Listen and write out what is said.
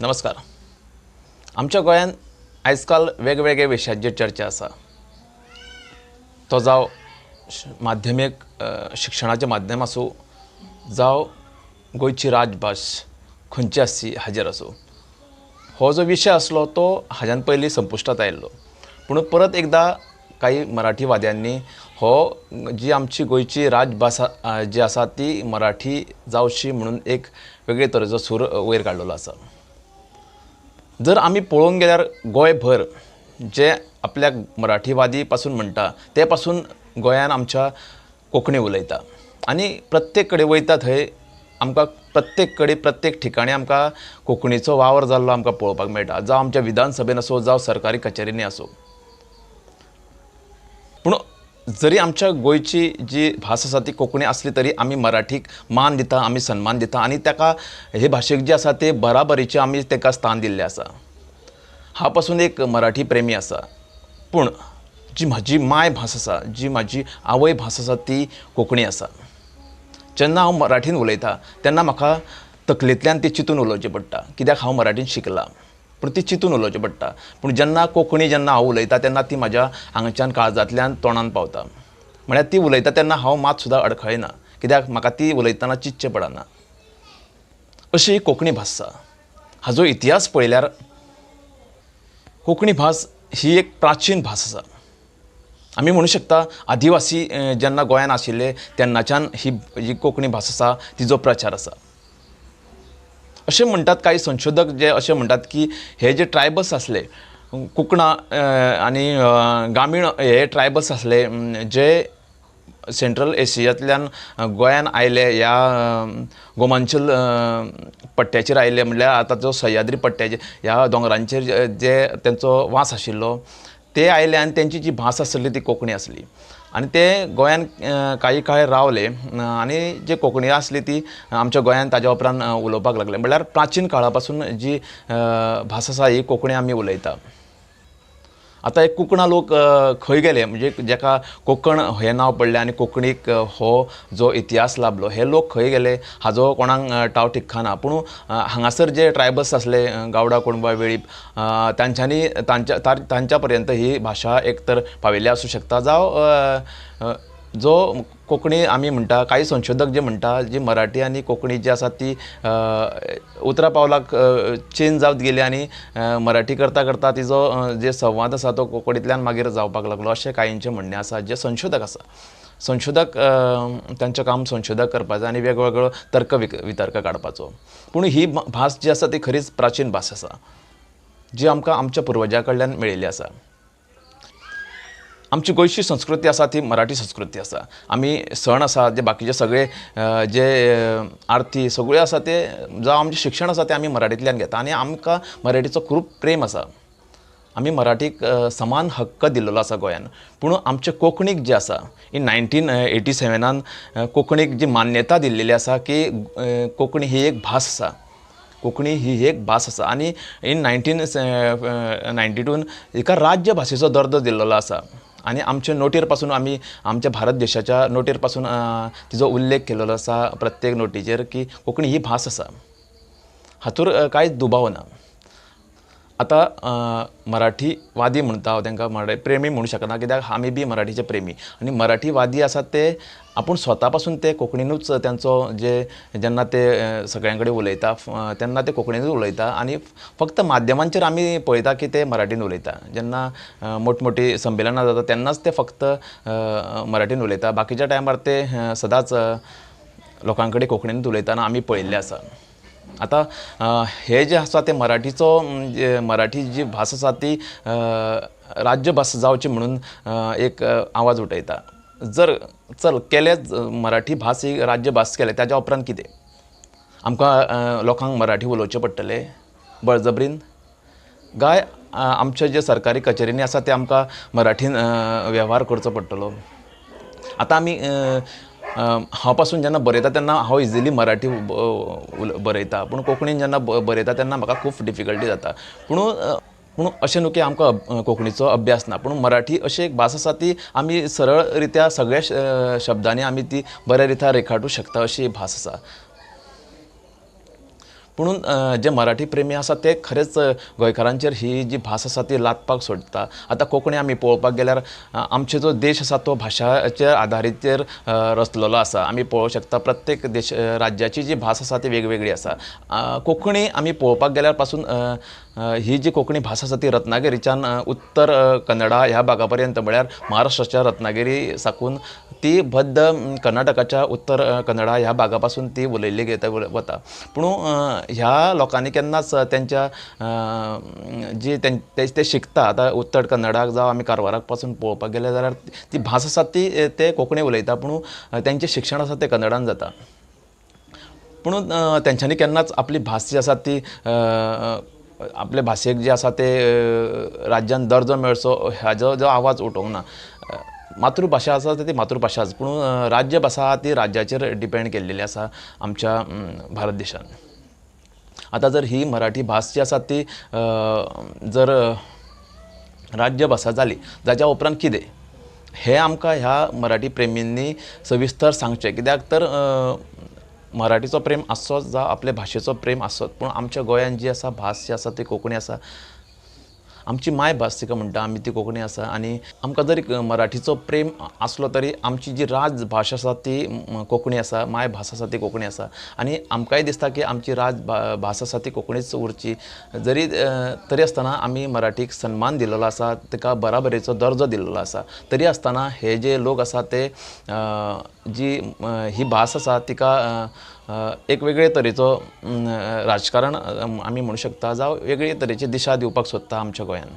नमस्कार. आमच्या गोंयांत आयज काल वेगवेगळ्या विशयांचेर चर्चा आसा तो जावं माध्यमीक शिक्षणाचें माध्यम आसूं जावं गोंयची राजभास खंयची आसची हाजेर आसूं. हो जो विशय आसलो तो हाज्यान पयलीं संपुश्टात आयिल्लो. पूण परत एकदां काही मराठीवाद्यांनी हो जी आमची गोंयची राजभास जी आसा ती मराठी जावची म्हणून एक वेगळे तरेचो सूर वयर काडलेलो आसा. जर आमी पळोवंक गेल्यार गोंयभर जे आपल्याक मराठीवादी पासून म्हणटा ते पासून गोंयान आमच्या कोंकणी उलयता. आनी प्रत्येक कडेन वयता थंय आमकां प्रत्येक कडेन प्रत्येक ठिकाणी आमकां कोंकणीचो वावर जाल्लो आमकां पळोवपाक मेळटा. जावं आमच्या विधानसभेन आसूं जावं सरकारी कचेरींनी आसूं जरी आमच्या गोंयची जी भास आसा ती कोंकणी आसली तरी आमी मराठीक मान दिता आमी सन्मान दिता आनी ताका हे भाशेक जे आसा ते बराबरीचे आमी ताका स्थान दिल्लें आसा. हांवपासून एक मराठी प्रेमी आसा. पूण जी म्हाजी माय भास आसा जी म्हाजी आवय भास आसा ती कोंकणी आसा. जेन्ना हांव मराठीन उलयतां तेन्ना म्हाका तकलेंतल्यान तें चिंतून उलोवचें पडटा कित्याक हांव मराठीन शिकलां. पूण ती चिंतून उलोवचें पडटा पूण जेन्ना कोंकणी जेन्ना हांव उलयतां तेन्ना ती म्हज्या हांगाच्यान काळजांतल्यान तोंडान पावता. म्हळ्यार ती उलयता तेन्ना हांव मात सुद्दां अडखळना. कित्याक? म्हाका ती उलयतना चिंतचें पडना. अशी ही कोंकणी भास आसा हाजो इतिहास पळयल्यार कोंकणी भास ही एक प्राचीन भास आसा आमी म्हणू शकता आदिवासी जेन्ना गोंयान आशिल्ले तेन्नाच्यान ही जी कोंकणी भास आसा तिजो प्रचार आसा. अशें म्हणटात काही संशोधक जे अशें म्हणटात की हे जे ट्रायबल्स आसले कोंकणा आनी ग्रामीण हे ट्रायबल्स आसले जे सेंट्रल एशियांतल्यान अ, गोंयान आयले ह्या गोमांचल पट्ट्याचेर आयले म्हणल्यार आतां जो सह्याद्री पट्ट्याचेर ह्या दोंगरांचेर जे तेंचो वास आशिल्लो ते आयले आनी तेंची जी भास आसली ती कोंकणी आसली आनी ते गोंयान काही काळ रावले आनी जी कोंकणी आसली ती आमच्या गोंयान ताज्या उपरांत उलोवपाक लागले. म्हणल्यार प्राचीन काळा पासून जी भास आसा ही कोंकणी आमी उलयता. आतां एक कोंकणा लोक खंय गेले म्हणजे जेका कोंकण हें नांव पडलें आनी कोंकणीक हो जो इतिहास लाभलो हे लोक खंय गेले हाजो कोणाक टाव ठाव पूण हांगासर जे ट्रायबल्स आसले गावडा कोणबा वेळीप तांच्यांनी तांच्या तांच्या पर्यंत ही भाशा एक तर पाविल्ली आसूं शकता. जावं जो कोंकणी आमी म्हणटा काही संशोधक जे म्हणटा जी मराठी आनी कोंकणी जी आसा ती उतरा पावलाक चेंज जावत गेली आनी मराठी करता करता तिजो जे संवाद आसा तो कोंकणींतल्यान मागीर जावपाक लागलो अशें कांयचें म्हणणें आसा जे संशोधक आसा संशोधक अ, तांचें काम संशोधक करपाचें आनी वेगवेगळो तर्क विक वितर्क काडपाचो पूण ही भास जी आसा ती खरीच प्राचीन भास आसा जी आमकां आमच्या पुर्वजां कडल्यान मेळिल्ली आसा आमची गोंयची संस्कृती आसा ती मराठी संस्कृती आसा आमी सण आसा जे बाकीचे सगळे जे आरती सगळ्यो आसा ते जावं आमचें शिक्षण आसा तें आमी मराठींतल्यान घेता. आनी आमकां मराठीचो खूब प्रेम आसा आमी मराठीक समान हक्क दिल्लो आसा गोंयान. पूण आमचे कोंकणीक जे आसा इन नायन्टीन एटी सेवनान कोंकणीक जी मान्यता दिल्लेली आसा की कोंकणी ही एक भास आसा कोंकणी ही एक भास आसा आनी इन नायन्टीन नायन्टी टून एका राज्य भाशेचो दर्जो दिल्लो आसा आनी आमचे नोटीरपासून आमी आमच्या भारत देशाच्या नोटीरपासून तिजो उल्लेख केलेलो आसा प्रत्येक नोटीचेर की कोंकणी ही भास आसा हातूर कांयच दुबाव ना आतां मराठी वादी म्हणटा हांव तांकां मराठी प्रेमी म्हणूंक शकना कित्याक आमी बी मराठीचे प्रेमी. आनी मराठीवादी आसात ते आपूण स्वता पासून ते कोंकणीनूच तेंचो जे जेन्ना ते सगळ्यां कडेन उलयता तेन्ना ते कोंकणीनूच उलयता. आनी फक्त माध्यमांचेर आमी पळयता की ते मराठीन उलयता. जेन्ना मोठमोठी संमेलनां जाता तेन्नाच ते फक्त मराठीन उलयता. बाकीच्या टायमार ते सदांच लोकां कडेन कोंकणीनूच उलयतना आमी पळयल्लें आसा. आतां हे जे आसा ते मराठीचो मराठी जी भास आसा ती राज्यभास जावची म्हणून एक आवाज उठयता. जर चल केलेंच मराठी भास ही राज्यभास केले केलें ताच्या उपरांत कितें? आमकां लोकांक मराठी उलोवचें पडटलें. बळजबरीन. गाय आमचे जे सरकारी कचेरींनी आसा ते आमकां मराठीन वेव्हार करचो पडटलो. आतां आमी पासून जेन्ना बरयता तेन्ना हांव इजिली मराठी बरयता पूण कोंकणीन जेन्ना बरयता तेन्ना म्हाका खूब डिफिकल्टी जाता. पूण पूण अशें न्हू की आमकां कोंकणीचो अभ्यास ना. पूण मराठी अशी एक भास आसा ती आमी सरळ रित्या सगळ्या शब्दांनी आमी ती बऱ्या रित्या रेखाटूं शकता अशी भास आसा. पुणून जे मराठी प्रेमी आसा ते खरेंच गोंयकारांचेर ही जी भास आसा ती लादपाक सोदता आतां कोंकणी आमी पळोवपाक गेल्यार आमचो जो देश आसा तो भाशाच्या आदारीचेर रचलेलो आसा. आमी पळोवंक शकता प्रत्येक देश राज्याची जी भास आसा ती वेगवेगळी आसा. कोंकणी आमी पळोवपाक गेल्यारपासून ही जी कोंकणी भास आसा ती रत्नागिरीच्यान उत्तर कन्नडा ह्या भागा पर्यंत म्हळ्यार महाराष्ट्राच्या रत्नागिरी साकून ती बद्द कर्नाटकाच्या उत्तर कन्नडा ह्या भागा पासून ती उलयल्ली गेता वता. पूण ह्या लोकांनी केन्नाच त्यांच्या जी तें- ते ते शिकता आतां उत्तर कन्नडाक जावं आमी कारवाराकपासून पळोवपाक गेले जाल्यार ती भास आसा ती ते कोंकणी उलयता पूण तेंचें शिक्षण आसा तें कन्नडान जाता. पुणून तेंच्यांनी केन्नाच आपली भास जी आसा ती आपले भाशेक जे आसा ते अ, राज्यान दर्जो मेळचो हाजो जो आवाज उठोवंक ना. मातृभाशा आसा ती मातृभाशाच पूण राज्यभाषा आहा ती राज्याचेर डिपेंड केल्लेली आसा आमच्या भारत देशान. आतां जर ही मराठी भास जी आसा ती जर राज्यभाषा जाली जाच्या उपरांत कितें? हें आमकां ह्या मराठी प्रेमींनी सविस्तर सांगचें. कित्याक तर मराठीचो प्रेम आसचोच जावं आपल्या भाशेचो प्रेम आसोच पूण आमच्या गोंयांत जी आसा भास जी आसा ती कोंकणी आसा आमची मायभास तिका म्हणटा आमी ती कोंकणी आसा आनी आमकां जरी मराठीचो प्रेम आसलो तरी आमची जी राजभास आसा ती कोंकणी आसा मायभास आसा ती कोंकणी आसा आनी आमकांय दिसता की आमची राज भा- भास आसा ती कोंकणीच उरची. जरी तरी आसतना आमी मराठीक सन्मान दिलेलो आसा तिका बराबरेचो दर्जो दिलेलो आसा तरी आसतना हे जे लोक आसा ते जी ही भास आसा तिका एक वेगळे तरेचो राजकारण आमी म्हणू शकता. जावं वेगळे तरेची दिशा दिवपाक सोदता आमच्या गोंयांत